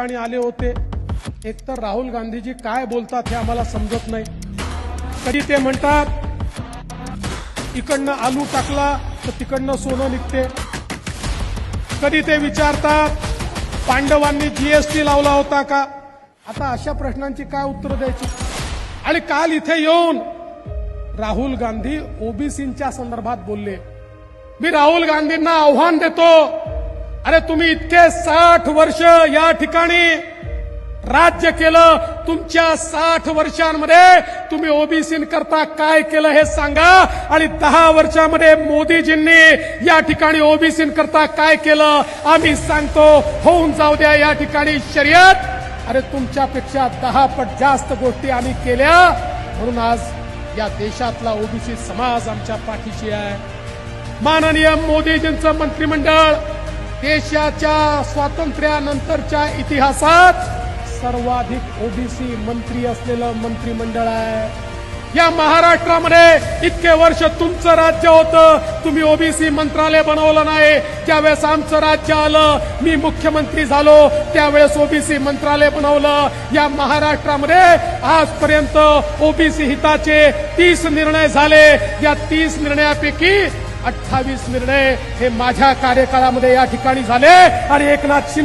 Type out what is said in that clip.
आणि आले होते. एकतर राहुल गांधीजी काय बोलतात हे आम्हाला समजत नाही. कधी ते म्हणतात इकडनं आलू टाकला तर तिकडनं सोनं निघते. कधी ते विचारतात पांडवांनी जीएसटी लावला होता का? आता अशा प्रश्नांची काय उत्तर द्यायची? आणि काल इथे येऊन राहुल गांधी ओबीसींच्या संदर्भात बोलले. मी राहुल गांधींना आव्हान देतो अरे तुम्ही इतके साठ वर्ष या ठिकाणी राज्य केलं तुमच्या साठ वर्षांमध्ये तुम्ही ओबीसी करता काय केलं हे सांगा आणि दहा वर्षामध्ये मोदीजींनी या ठिकाणी ओबीसी करता काय केलं आम्ही सांगतो होऊन जाऊ द्या या ठिकाणी शर्यत. अरे तुमच्यापेक्षा दहा पट जास्त गोष्टी आम्ही केल्या म्हणून आज या देशातला ओबीसी समाज आमच्या पाठीशी आहे. माननीय मोदीजींचं मंत्रिमंडळ देशाच्या स्वातंत्र्यानंतरच्या इतिहासात सर्वाधिक ओबीसी मंत्री असलेलं मंत्रिमंडळ आहे. या महाराष्ट्रामध्ये इतके वर्ष तुमचं राज्य होतं. तुम्ही ओबीसी मंत्रालय बनवलं नाही. ज्यावेळेस आमचं राज्य आलं मी मुख्यमंत्री झालो त्यावेळेस ओबीसी मंत्रालय बनवलं. या महाराष्ट्रामध्ये आजपर्यंत ओबीसी हिताचे तीस निर्णय झाले. या तीस निर्णयापैकी अठ्ठावीस निर्णय हे माझ्या कार्यकाळामध्ये या ठिकाणी झाले. आणि एकनाथ शिंदे